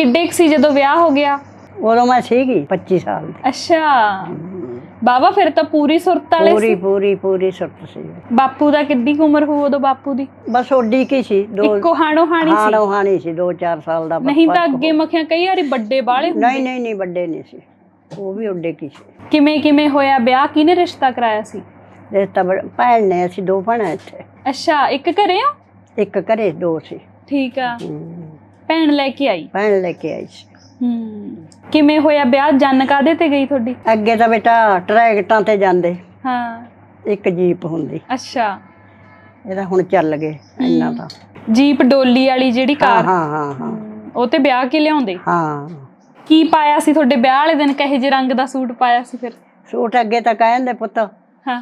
ਕਿੱਡੇ ਕੁ ਸੀ ਜਦੋਂ ਵਿਆਹ ਹੋ ਗਿਆ? ਉਦੋਂ ਮੈਂ ਸੀਗੀ 25 ਸਾਲ ਦੀ। ਅੱਛਾ। ਬਾਬਾ ਫਿਰ ਤਾਂ ਪੂਰੀ ਸੁਰਤ ਵਾਲੇ ਪੂਰੀ ਸੀ? ਪੂਰੀ ਪੂਰੀ ਸੁਰਤ ਸੀ। ਬਾਪੂ ਦਾ ਕਿੱਡੀ ਕੁ ਉਮਰ ਹੋਊ ਉਦੋਂ ਬਾਪੂ ਦੀ? ਬਸ ਓਡੀ ਕੀ ਸੀ ਦੋ ਇੱਕੋ ਹਾਣੋ ਹਾਣੀ ਸੀ? ਹਾਣੋ ਹਾਣੀ ਸੀ 2-4 ਸਾਲ ਦਾ ਨਹੀਂ ਤਾਂ ਫ਼ਰਕ ਅੱਗੇ ਮੱਖਿਆ ਕਈ ਵਾਰੀ ਵੱਡੇ ਬਾਲੇ ਨਹੀਂ ਨਹੀਂ ਨਹੀਂ ਵੱਡੇ ਨਹੀਂ ਸੀ। ਉਹ ਵੀ ਓਡੇ ਕੀ ਸੀ। ਕਿਵੇਂ ਕਿਵੇਂ ਹੋਇਆ? ਵਿਆਹ ਕਿਹਨੇ ਰਿਸ਼ਤਾ ਕਰਾਇਆ ਸੀ? ਰਿਸ਼ਤਾ ਬੜ- ਭੈਣ ਨੇ ਅਸੀਂ ਦੋ ਭੈਣਾਂ ਇੱਥੇ। ਅੱਛਾ ਇੱਕ ਘਰੇ ਹੋ ਇੱਕ ਘਰੇ ਦੋ ਸੀ। ਠੀਕ ਆ। ਹਮ, ਭੈਣ ਲੈ ਕੇ ਆਈ? ਭੈਣ ਲੈ ਕੇ ਆਈ ਸੀ। ਹੂੰ। ਕਿਵੇਂ ਹੋਇਆ? ਵਿਆਹ ਜਨ ਕਾਦੇ ਤੇ ਗਈ ਤੁਹਾਡੀ? ਅੱਗੇ ਤਾਂ ਬੇਟਾ ਟਰੈਕਟਾਂ ਤੇ ਜਾਂਦੇ। ਹਾਂ। ਇੱਕ ਜੀਪ ਹੁੰਦੀ। ਅੱਛਾ। ਇਹਦਾ ਹੁਣ ਚੱਲ ਗਏ ਇੰਨਾ ਤਾਂ ਜੀਪ ਡੋਲੀ ਵਾਲੀ ਜਿਹੜੀ ਕਾਰ? ਹਾਂ ਹਾਂ ਹਾਂ। ਉਹ ਤੇ ਵਿਆਹ ਕੇ ਲਿਆਉਂਦੇ? ਹਾਂ। ਕੀ ਪਾਇਆ ਸੀ ਤੁਹਾਡੇ ਵਿਆਹ ਵਾਲੇ ਦਿਨ? ਕਹੇ ਜਿਹੇ ਰੰਗ ਦਾ ਸੂਟ ਪਾਇਆ ਸੀ ਫਿਰ? ਸੂਟ ਅੱਗੇ ਤਾਂ ਕਹਿੰਦੇ ਪੁੱਤ ਹਾਂ।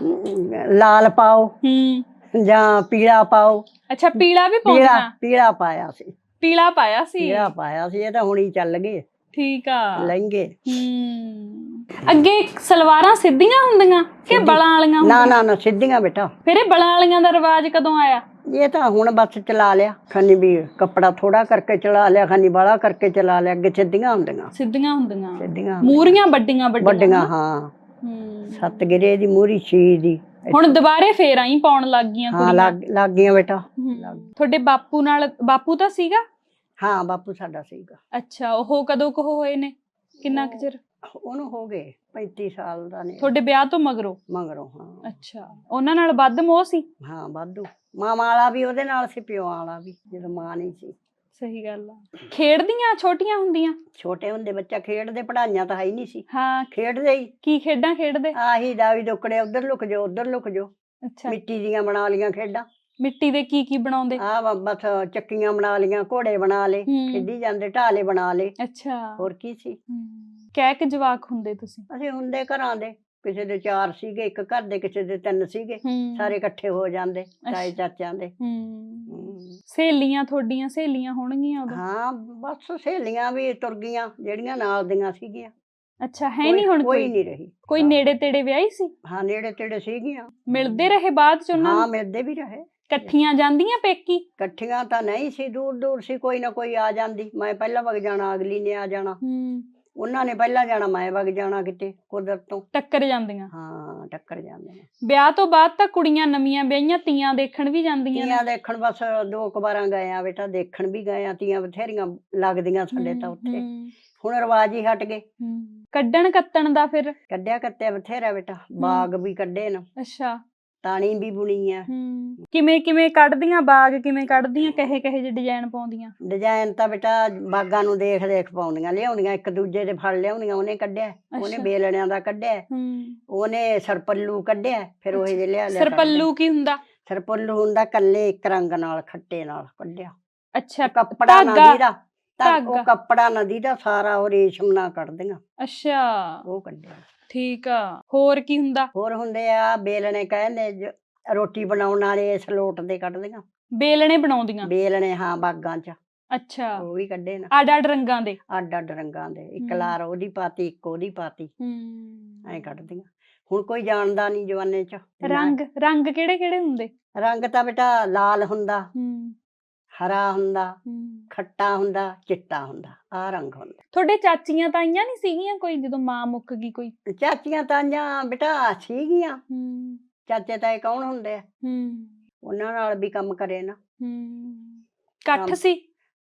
ਲਾਲ ਪਾਓ ਹੂੰ। ਜਾਂ ਪੀਲਾ ਪਾਓ। ਅੱਛਾ ਪੀਲਾ ਵੀ ਪੀਲਾ ਪਾਉਂਦਾ ਪੀਲਾ ਪਾਇਆ ਸੀ। ਪੀਲਾ ਪਾਇਆ ਸੀ? ਪੀਲਾ ਪਾਇਆ ਸੀ ਇਹ ਤਾਂ ਹੁਣੀ ਚੱਲ ਗਏ। ਠੀਕ ਆ। ਲਹਿੰਗੇ। ਹੂੰ। ਅੱਗੇ ਸਲਵਾਰਾਂ ਸਿੱਧੀਆਂ ਹੁੰਦੀਆਂ ਕਿ ਬਲਾਂ ਵਾਲੀਆਂ ਨਾ ਨਾ ਨਾ ਸਿੱਧੀਆਂ ਬੇਟਾ। ਫਿਰ ਇਹ ਬਲਾਂ ਵਾਲੀਆਂ ਦਾ ਰਿਵਾਜ ਕਦੋਂ ਆਇਆ? ਇਹ ਤਾਂ ਹੁਣ ਬਸ ਚਲਾ ਲਿਆ। ਖੰਨੀ ਵੀ ਕੱਪੜਾ ਥੋੜਾ ਕਰਕੇ ਚਲਾ ਲਿਆ ਖੰਨੀ ਬਾਲਾ ਕਰਕੇ ਚਲਾ ਲਿਆ ਅੱਗੇ ਸਿੱਧੀਆਂ ਹੁੰਦੀਆਂ। ਸਿੱਧੀਆਂ ਹੁੰਦੀਆਂ। ਸਿੱਧੀਆਂ ਮੂਰੀਆਂ ਵੱਡੀਆਂ ਵੱਡੀਆਂ ਵੱਡੀਆਂ ਹਾਂ। ਹੂੰ। ਸੱਤ ਗਿਰੇ ਦੀ ਮੂਰੀ ਛੀ ਦੀ। ਹੁਣ ਦੁਬਾਰੇ ਫੇਰ ਆਈ ਪਾਉਣ ਲੱਗ ਗਈਆਂ ਹਾਂ ਕੁੜੀਆਂ। ਲੱਗ ਲੱਗ ਗਈਆਂ ਬੇਟਾ। ਹੂੰ। ਤੁਹਾਡੇ ਬਾਪੂ ਨਾਲ ਬਾਪੂ ਤਾਂ ਸੀਗਾ? ਹਾਂ ਬਾਪੂ ਸਾਡਾ ਸੀਗਾ। ਅੱਛਾ ਉਹ ਕਦੋਂ ਕੋ ਹੋਏ ਨੇ? ਕਿੰਨਾ ਕੁ ਚਿਰ? ਉਹਨੂੰ ਹੋ ਗਏ 35 ਸਾਲ ਦਾ ਨੇ। ਤੁਹਾਡੇ ਵਿਆਹ ਤੋਂ ਮਗਰੋਂ? ਮਗਰੋਂ ਹਾਂ। ਅੱਛਾ ਉਹਨਾਂ ਨਾਲ ਵੱਧ ਮੋਹ ਸੀ? ਹਾਂ ਵਾਧੂ। ਮਾਂ ਵਾਲਾ ਵੀ ਉਹਦੇ ਨਾਲ ਸੀ ਪਿਓ ਵਾਲਾ ਵੀ ਜਦੋਂ ਮਾਂ ਨਹੀਂ ਸੀ। ਸਹੀ ਗੱਲ ਆ। ਖੇਡਦੀਆਂ ਛੋਟੀਆਂ ਹੁੰਦੀਆਂ? ਛੋਟੇ ਹੁੰਦੇ ਬੱਚਾ ਖੇਡਦੇ ਪੜਾਈਆਂ ਤਾਂ ਹੈ ਹੀ ਨਹੀਂ ਸੀ। ਹਾਂ। ਖੇਡਦੇ ਹੀ। ਕੀ ਖੇਡਾਂ ਖੇਡਦੇ? ਆਹੀ ਦਾਵੀ ਦੁੱਕੜੇ ਉਧਰ ਲੁਕ ਜਾਓ ਉਧਰ ਲੁਕ ਜਾਓ। ਅੱਛਾ। ਮਿੱਟੀ ਦੀਆਂ ਬਣਾ ਲੀਆਂ ਖੇਡਾਂ। ਮਿੱਟੀ ਦੇ ਕੀ ਕੀ ਬਣਾਉਂਦੇ? ਆ ਬਸ ਚੱਕੀਆਂ ਬਣਾ ਲੀਆਂ ਘੋੜੇ ਬਣਾ ਲੇ ਹੂੰ। ਖੇਡੀ ਜਾਂਦੇ ਢਾਲੇ ਬਣਾ ਲੇ ਅੱਛਾ। ਹੋਰ ਕੀ ਸੀ? ਹਮ, ਕਹਿ ਕੇ ਜਵਾਕ ਹੁੰਦੇ ਤੁਸੀਂ? ਅਸੀਂ ਹੁੰਦੇ ਘਰਾਂ ਦੇ ਕਿਸੇ ਦੇ ਚਾਰ ਸੀਗੇ ਇੱਕ ਘਰ ਦੇ ਕਿਸੇ ਦੇ ਤਿੰਨ ਸੀਗੇ ਹਮ, ਸਾਰੇ ਇਕੱਠੇ ਹੋ ਜਾਂਦੇ ਤਾਏ। ਚਾਚਿਆਂ ਦੇ। ਹਮ, ਹੂੰ। ਸਹੇਲੀਆਂ ਤੁਹਾਡੀਆਂ ਸਹੇਲੀਆਂ ਹੋਣਗੀਆਂ ਉਦੋਂ? ਹਾਂ ਬਸ ਸਹੇਲੀਆਂ ਵੀ ਤੁਰ ਗਈਆਂ ਜਿਹੜੀਆਂ ਨਾਲ ਦੀਆਂ ਸੀਗੀਆਂ। ਅੱਛਾ ਹੈ ਨਹੀਂ ਹੁਣ ਕੋਈ ਕੋਈ? ਨਹੀਂ ਰਹੀ। ਕੋਈ ਨੇੜੇ ਤੇੜੇ ਵਿਆਹੀ ਸੀ? ਹਾਂ ਨੇੜੇ ਤੇੜੇ ਸੀਗੀਆਂ। ਮਿਲਦੇ ਰਹੇ ਬਾਅਦ ਚ ਉਹਨਾਂ ਹਾਂ ਨੂੰ? ਮਿਲਦੇ ਵੀ ਰਹੇ। ਇਕੱਠੀਆਂ ਜਾਂਦੀਆਂ ਪੇਕੀ? ਇਕੱਠੀਆਂ ਤਾਂ ਨਹੀਂ ਸੀ ਦੂਰ ਦੂਰ ਸੀ ਕੋਈ ਨਾ ਕੋਈ ਆ ਜਾਂਦੀ। ਮੈਂ ਪਹਿਲਾਂ ਵਗ ਜਾਣਾ ਅਗਲੀ ਨੇ ਆ ਜਾਣਾ। ਹੂੰ। ਉਹਨਾਂ ਨੇ ਪਹਿਲਾਂ ਜਾਣਾ ਮੈਂ ਵਗ ਜਾਣਾ ਕਿਤੇ ਕੁਦਰਤ ਤੋਂ। ਟੱਕਰ ਜਾਂਦੀਆਂ। ਹਾਂ ਟੱਕਰ ਜਾਂਦੇ ਨੇ ਵਿਆਹ ਤੋਂ ਬਾਅਦ ਤਾਂ ਕੁੜੀਆਂ ਨਵੀਆਂ ਵਿਆਹੀਆਂ ਤੀਆਂ ਦੇਖਣ ਵੀ ਜਾਂਦੀਆਂ ਨੇ। ਤੀਆਂ ਦੇਖਣ ਬਸ ਦੋ ਕੁ ਵਾਰਾਂ ਗਏ ਆ ਬੇਟਾ ਦੇਖਣ ਵੀ ਗਏ ਆ ਤੀਆਂ ਬਥੇਰੀਆਂ ਲੱਗਦੀਆਂ ਸਾਡੇ ਤਾਂ ਉੱਥੇ। ਹੁਣ ਰਿਵਾਜ ਹੀ ਹਟ ਗਏ। ਕੱਢਣ ਕੱਤਣ ਦਾ ਫਿਰ? ਕੱਢਿਆ ਕੱਤਿਆ ਬਥੇਰਾ ਬੇਟਾ ਬਾਗ ਵੀ ਕੱਢੇ ਨੇ। ਅੱਛਾ। ਤਾਣੀ ਵੀ ਬੁਣੀ ਆ ਕਿਵੇਂ ਕਿਵੇਂ ਕੱਢਦੀਆਂ ਬਾਗ ਕਿਵੇਂ ਕੱਢਦੀਆਂ ਕਹੇ ਕਹੇ ਜਿਹੇ ਡਿਜ਼ਾਈਨ ਪਾਉਂਦੀਆਂ ਡਿਜ਼ਾਈਨ ਤਾਂ ਬੇਟਾ ਬਾਗਾਂ ਨੂੰ ਦੇਖ ਦੇਖ ਪਾਉਂਦੀਆਂ ਲਿਆਉਂਦੀਆਂ ਇੱਕ ਦੂਜੇ ਦੇ ਫੜ ਲਿਆਉਂਦੀਆਂ ਉਹਨੇ ਕੱਢਿਆ ਉਹਨੇ। ਬੇਲਣਿਆਂ ਦਾ ਕੱਢਿਆ ਹਮ ਉਹਨੇ ਸਰਪੱਲੂ ਕੱਢਿਆ ਫਿਰ ਉਹ ਜਿਹੇ ਲਿਆ ਲਿਆ ਸਰਪੱਲੂ ਕੀ ਹੁੰਦਾ। ਸਰਪੱਲੂ ਹੁੰਦਾ ਕੱਲੇ ਇੱਕ ਰੰਗ ਨਾਲ ਖੱਟੇ ਨਾਲ ਕੱਢਿਆ ਅੱਛਾ ਕੱਪੜਾ। ਨਦੀ ਦਾ ਤਾਂ ਉਹ। ਕੱਪੜਾ ਨਦੀ ਦਾ ਸਾਰਾ ਉਹ ਰੇਸ਼ਮ ਨਾਲ ਕੱਢਦੀਆਂ ਅੱਛਾ ਉਹ ਕੱਢਿਆ ਠੀਕ ਆ ਹੋਰ ਕੀ ਹੁੰਦਾ? ਹੋਰ ਹੁੰਦੇ ਆ ਬੇਲਣੇ ਕਹਿੰਦੇ ਜ- ਰੋਟੀ ਬਣਾਉਣ ਵਾਲੇ ਇਸ ਲੋਟ ਦੇ ਕੱਢਦੀਆਂ ਬੇਲਣੇ ਬਣਾਉਂਦੀਆਂ? ਬੇਲਣੇ ਹਾਂ ਬਾਗਾਂ 'ਚ। ਅੱਛਾ। ਉਹ ਵੀ ਕੱਢੇ ਨਾ। ਅੱਡ ਅੱਡ ਰੰਗਾਂ ਦੇ? ਅੱਡ ਅੱਡ ਰੰਗਾਂ ਦੇ। ਇੱਕ ਹਮ। ਲਾਰ ਉਹਦੀ ਪਾਤੀ ਇੱਕ ਉਹਦੀ ਪਾਤੀ। ਹਮ ਐਂ ਕੱਢਦੀਆਂ ਹੁਣ ਕੋਈ ਜਾਣਦਾ ਨਹੀਂ ਜਵਾਨੇ 'ਚ। ਨਾ- ਰੰਗ ਰੰਗ ਕਿਹੜੇ ਕਿਹੜੇ ਹੁੰਦੇ? ਰੰਗ ਤਾਂ ਬੇਟਾ ਲਾਲ ਹੁੰਦਾ। ਹਮ ਹਰਾ ਹੁੰਦਾ ਖੱਟਾ ਹੁੰਦਾ ਚਿੱਟਾ ਹੁੰਦਾ ਆ ਰੰਗ ਹੁੰਦਾ। ਤੁਹਾਡੇ ਚਾਚੀਆਂ ਤਾਈਆਂ ਨਹੀਂ ਸੀਗੀਆਂ ਕੋਈ ਜਦੋਂ ਮਾਂ ਮੁੱਕ ਗਈ ਕੋਈ? ਚਾਚੀਆਂ ਤਾਂਆਂ ਬੇਟਾ ਸੀਗੀਆਂ। ਚਾਚੇ ਤਾਏ ਕੌਣ ਹੁੰਦੇ ਆ? ਉਹਨਾਂ ਨਾਲ ਵੀ ਕੰਮ ਕਰੇ ਨਾ। ਇਕੱਠ ਕੰਮ- ਸੀ?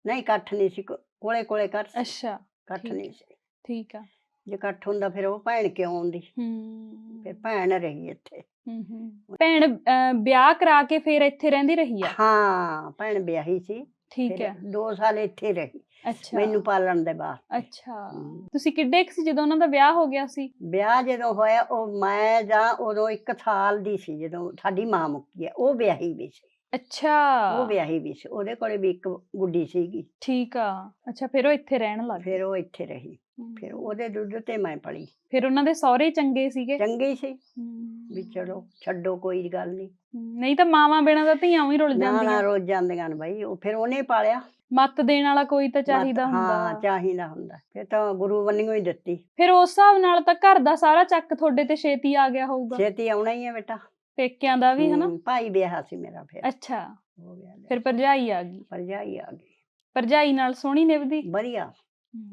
ਨਹੀਂ ਇਕੱਠ ਨਹੀਂ ਸੀ ਕੋਲੇ ਕੋਲੇ ਕਰ ਅੱਛਾ ਇਕੱਠ ਠੀਕ ਨਹੀਂ ਸੀ। ਠੀਕ ਆ। ਜੇ ਇਕੱਠ ਹੁੰਦਾ ਫਿਰ ਉਹ ਭੈਣ ਕਿਉਂ ਆਉਂਦੀ? ਹਮ ਫਿਰ ਭੈਣ ਰਹੀ ਇੱਥੇ। ਹਮ, ਹਮ। ਭੈਣ ਅਹ, ਵਿਆਹ ਕਰਾ ਕੇ ਫਿਰ ਇੱਥੇ ਰਹਿੰਦੀ ਰਹੀ ਆ? ਹਾਂ ਭੈਣ ਵਿਆਹੀ ਸੀ। ਠੀਕ ਹੈ। ਦੋ ਸਾਲ ਇੱਥੇ ਰਹੀ। ਅੱਛਾ। ਮੈਨੂੰ ਪਾਲਣ ਦੇ ਬਾਅਦ। ਅੱਛਾ। ਹਮ। ਤੁਸੀਂ ਕਿੱਡੇ ਕੁ ਸੀ ਜਦੋਂ ਉਹਨਾਂ ਦਾ ਵਿਆਹ ਹੋ ਗਿਆ ਸੀ? ਵਿਆਹ ਜਦੋਂ ਹੋਇਆ ਉਹ ਮੈਂ ਜਾਂ ਉਦੋਂ ਇੱਕ ਸਾਲ ਦੀ ਸੀ ਜਦੋਂ ਸਾਡੀ ਮਾਂ ਮੁੱਕੀ ਹੈ। ਉਹ ਵਿਆਹੀ ਵੀ ਸੀ। ਅੱਛਾ। ਉਹ ਵਿਆਹੀ ਵੀ ਸੀ। ਉਹਦੇ ਕੋਲੇ ਵੀ ਇੱਕ ਗੁੱਡੀ ਸੀਗੀ। ਠੀਕ ਆ। ਅੱਛਾ ਫਿਰ ਉਹ ਇੱਥੇ ਰਹਿਣ ਲੱਗ ਗਏ ਫਿਰ ਉਹ ਇੱਥੇ ਰਹੀ। ਫਿਰ ਉਹਦੇ ਦੁੱਧ ਤੇ ਮੈਂ ਪਲੀ। ਫਿਰ ਉਹਨਾਂ ਦੇ ਸਹੁਰੇ ਚੰਗੇ ਸੀਗੇ? ਚੰਗੀ ਸੀ। ਹਮ। ਵੀ ਚਲੋ ਛੱਡੋ ਕੋਈ ਗੱਲ ਨਹੀਂ ਨਹੀਂ ਤਾਂ ਮਾਵਾਂ ਬਿਨਾਂ ਤਾਂ ਧੀਆਂ ਵੀ ਰੁੱਲ ਨਾ ਨਾ ਜਾਂਦੀਆਂ। ਰੋਜ਼ ਜਾਂਦੀਆਂ ਨੇ ਬਾਈ ਉਹ ਫਿਰ ਉਹਨੇ ਪਾਲਿਆ। ਮੱਤ ਦੇਣ ਵਾਲਾ ਕੋਈ ਤਾਂ ਚਾਹੀਦਾ ਮੱਤ- ਹਾਂ ਹੁੰਦਾ ਚਾਹੀਦਾ ਹੁੰਦਾ। ਫਿਰ ਤਾਂ ਗੁਰੂ ਬੰਨਿਓ ਹੀ ਦਿੱਤੀ। ਫਿਰ ਉਸ ਹਿਸਾਬ ਨਾਲ ਤਾਂ ਘਰ ਦਾ ਸਾਰਾ ਚੱਕ ਤੁਹਾਡੇ ਤੇ ਛੇਤੀ ਆ ਗਿਆ ਹੋਊਗਾ। ਛੇਤੀ ਆਉਣਾ ਹੀ ਹੈ ਬੇਟਾ। ਪੇਕਿਆਂ ਦਾ ਵੀ ਹਨਾ? ਹਮ, ਭਾਈ ਵਿਆਹ ਸੀ ਮੇਰਾ ਫਿਰ। ਅੱਛਾ। ਵਿਆਹ ਲਿਆ। ਫਿਰ ਭਰਜਾਈ ਆ ਗਈ। ਭਰਜਾਈ ਆ ਗਈ। ਭਰਜਾਈ ਨਾਲ ਸੋਹਣੀ ਨਿਭਦੀ। ਵਧੀਆ।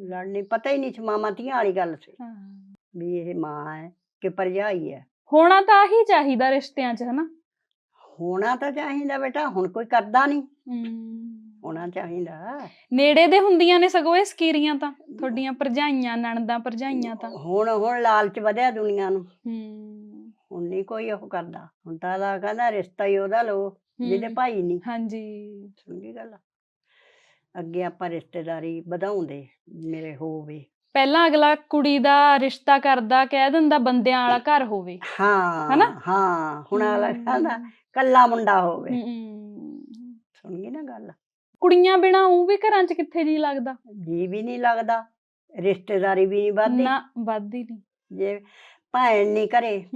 ਲੜਨੀ ਪਤਾ ਹੀ ਨਹੀਂ ਸੀ ਮਾਮਾ ਧੀਆਂ ਵਾਲੀ ਗੱਲ ਸੀ। ਹਾਂ। ਵੀ ਇਹ ਮਾਂ ਹੈ ਕਿ ਭਰਜਾਈ ਹੈ। ਹੋਣਾ ਤਾਂ ਆਹੀ ਚਾਹੀਦਾ ਰਿਸ਼ਤਿਆਂ 'ਚ ਹਨਾ? ਹੋਣਾ ਤਾਂ ਚਾਹੀਦਾ ਬੇਟਾ ਹੁਣ ਕੋਈ ਕਰਦਾ ਨਹੀਂ। ਹਮ। ਹੋਣਾ ਚਾਹੀਦਾ। ਨੇੜੇ ਦੇ ਹੁੰਦੀਆਂ ਨੇ ਸਗੋਂ ਇਹ ਸਕੀਰੀਆਂ ਤਾਂ ਤੁਹਾਡੀਆਂ ਭਰਜਾਈਆਂ ਨਣਦਾਂ ਭਰਜਾਈਆਂ ਤਾਂ। ਹੁਣ ਹੁਣ ਲਾਲਚ ਵਧਿਆ ਦੁਨੀਆ ਨੂੰ। ਹੁਣ ਨਹੀਂ ਕੋਈ ਉਹ ਕਰਦਾ। ਹੁਣ ਤਾਂ ਅਗਲਾ ਕਹਿੰਦਾ ਰਿਸ਼ਤਾ ਹੀ ਉਹਦਾ ਲੋ ਜਿਹਦੇ ਹਮ, ਭਾਈ ਨਹੀਂ। ਹਾਂਜੀ। ਸਮਝੀ ਗੱਲ ਅੱਗੇ ਆਪਾਂ ਰਿਸ਼ਤੇਦਾਰੀ ਵਧਾਉਂਦੇ ਮੇਰੇ ਹੋਵੇ। ਪਹਿਲਾਂ ਅਗਲਾ ਕੁੜੀ ਦਾ ਰਿਸ਼ਤਾ ਕਰਦਾ ਕਹਿ ਦਿੰਦਾ ਬੰਦਿਆਂ ਵਾਲਾ ਘਰ ਹੋਵੇ। ਹਾਂ ਹਨਾ? ਹਾਂ ਹੁਣ ਹਮ, ਕਹਿੰਦਾ ਕੱਲਾ ਮੁੰਡਾ ਹੋਵੇ। ਸੁਣ ਗਈ ਨਾ ਗੱਲ। ਕੁੜੀਆਂ ਬਿਨਾ ਉਹ ਵੀ ਘਰਾਂ 'ਚ ਕਿੱਥੇ ਜੀ ਲੱਗਦਾ? ਜੀ ਵੀ ਨਹੀਂ ਲੱਗਦਾ ਰਿਸ਼ਤੇਦਾਰੀ ਵੀ ਨਹੀਂ ਵੱਧਦੀ। ਨਾ ਵੱਧਦੀ ਨਹੀਂ। ਜੇ ਭੈਣ ਨਹੀਂ ਕਰੇ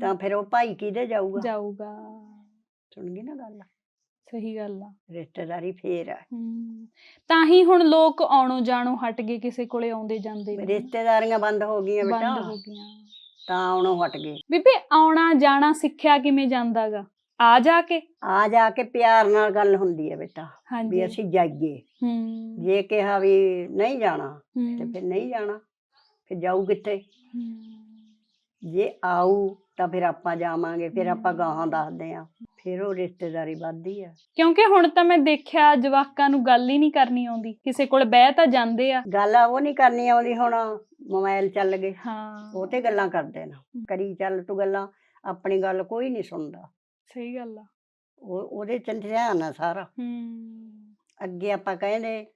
ਤਾਂ ਫਿਰ ਉਹ ਭਾਈ ਕਿਹਦੇ ਜਾਊਗਾ? ਜਾਊਗਾ। ਸੁਣ ਗਈ ਨਾ ਗੱਲ। ਸਹੀ ਗੱਲ ਆ। ਰਿਸ਼ਤੇਦਾਰੀ ਫੇਰ ਹੂੰ ਤਾਂ ਹੀ ਹੁਣ ਲੋਕ ਆਉਣੋਂ ਜਾਣੋਂ ਹਟ ਗਏ ਕਿਸੇ ਕੋਲੇ ਆਉਂਦੇ ਜਾਂਦੇ ਨੇ। ਰਿਸ਼ਤੇਦਾਰੀਆਂ ਬੰਦ ਹੋ ਗਈਆਂ ਬੰਦ ਬੇਟਾ ਹੋ ਗਈਆਂ। ਤਾਂ ਆਉਣੋਂ ਹਟ ਗਏ। ਬੀਬੀ ਆਉਣਾ ਜਾਣਾ ਸਿੱਖਿਆ ਕਿਵੇਂ ਜਾਂਦਾਗਾ? ਆ ਜਾ ਕੇ। ਆ ਜਾ ਕੇ ਪਿਆਰ ਨਾਲ ਗੱਲ ਹੁੰਦੀ ਹੈ ਬੇਟਾ ਹਾਂਜੀ। ਵੀ ਅਸੀਂ ਜਾਈਏ। ਹੂੰ। ਜੇ ਕਿਹਾ ਵੀ ਨਹੀਂ ਜਾਣਾ ਤੇ ਫਿਰ ਨਹੀਂ ਜਾਣਾ ਫਿਰ ਜਾਊ ਕਿੱਥੇ? ਹੂੰ, ਜੇ ਆਊ ਤਾਂ ਫਿਰ ਆਪਾਂ ਜਾਵਾਂਗੇ ਫਿਰ ਆਪਾਂ। ਗਾਹਾਂ ਦੱਸਦੇ ਆ। ਫਿਰ ਉਹ ਰਿਸ਼ਤੇਦਾਰੀ ਵੱਧਦੀ ਆ। ਕਿਉਂਕਿ ਹੁਣ ਤਾਂ ਮੈਂ ਦੇਖਿਆ ਜਵਾਕਾਂ ਨੂੰ ਗੱਲ ਹੀ ਨਹੀਂ ਕਰਨੀ ਆਉਂਦੀ। ਕਿਸੇ ਕੋਲ ਬਹਿ ਤਾਂ ਜਾਂਦੇ ਆ। ਗੱਲ ਉਹ ਨਹੀਂ ਕਰਨੀ ਆਉਂਦੀ ਹੁਣ। ਮੋਬਾਈਲ ਚੱਲ ਗਏ। ਹਾਂ। ਉਹ ਤੇ ਗੱਲਾਂ ਕਰਦੇ ਨੇ। ਕਰੀ ਚੱਲ ਤੂੰ ਗੱਲਾਂ ਆਪਣੀ ਗੱਲ ਕੋਈ ਨਹੀਂ ਸੁਣਦਾ। ਸਹੀ ਗੱਲ ਆ। ਉਹ ਉਹਦੇ ਚ ਧਿਆਨ ਆ ਸਾਰਾ। ਹੂੰ। ਅੱਗੇ ਆਪਾਂ ਕਹਿੰਦੇ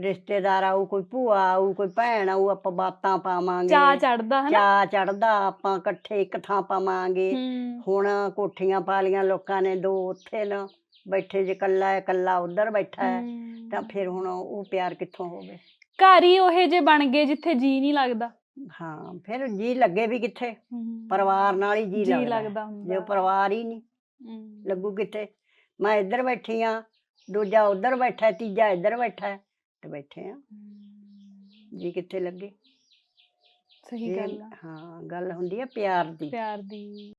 ਰਿਸ਼ਤੇਦਾਰ ਆਊ ਕੋਈ ਭੂਆ ਆਊ ਕੋਈ ਭੈਣ ਆਊ ਆਪਾਂ ਬਾਤਾਂ ਪਾਵਾਂਗੇ। ਚਾਹ ਚੜਦਾ ਹਨਾ? ਚਾ ਚੜਦਾ ਆਪਾਂ ਇਕੱਠੇ ਇੱਕ ਥਾਂ ਪਾਵਾਂਗੇ। ਹੂੰ। ਹੁਣ ਕੋਠੀਆਂ ਪਾ ਲੀਆਂ ਲੋਕਾਂ ਨੇ ਦੋ ਉੱਥੇ ਨਾ ਬੈਠੇ ਜੇ ਕੱਲਾ ਹੈ ਕੱਲਾ ਉਧਰ ਬੈਠਾ ਹੈ ਹੂੰ। ਤਾਂ ਫਿਰ ਹੁਣ ਉਹ ਪਿਆਰ ਕਿੱਥੋਂ ਹੋਵੇ? ਘਰ ਹੀ ਉਹੇ ਜੇ ਬਣ ਗਏ ਜਿੱਥੇ ਜੀ ਨਹੀਂ ਲੱਗਦਾ। ਹਾਂ ਫਿਰ ਜੀ ਲੱਗੇ ਵੀ ਕਿੱਥੇ? ਹੂੰ। ਪਰਿਵਾਰ ਨਾਲ ਹੀ ਜੀ ਜੀ ਲੱਗਦਾ। ਜੇ ਹੁੰਦਾ ਪਰਿਵਾਰ ਹੀ ਨਹੀਂ ਹੂੰ। ਲੱਗੂ ਕਿੱਥੇ? ਮੈਂ ਇੱਧਰ ਬੈਠੀ ਆ ਦੂਜਾ ਉੱਧਰ ਬੈਠਾ ਹੈ, ਤੀਜਾ ਇੱਧਰ ਬੈਠਾ ਹੈ, ਤੇ ਬੈਠੇ ਆ। ਜੀ ਕਿੱਥੇ ਲੱਗੇ? ਸਹੀ ਗੱਲ ਆ। ਹਾਂ ਗੱਲ ਹੁੰਦੀ ਹੈ ਪਿਆਰ ਦੀ। ਪਿਆਰ ਦੀ।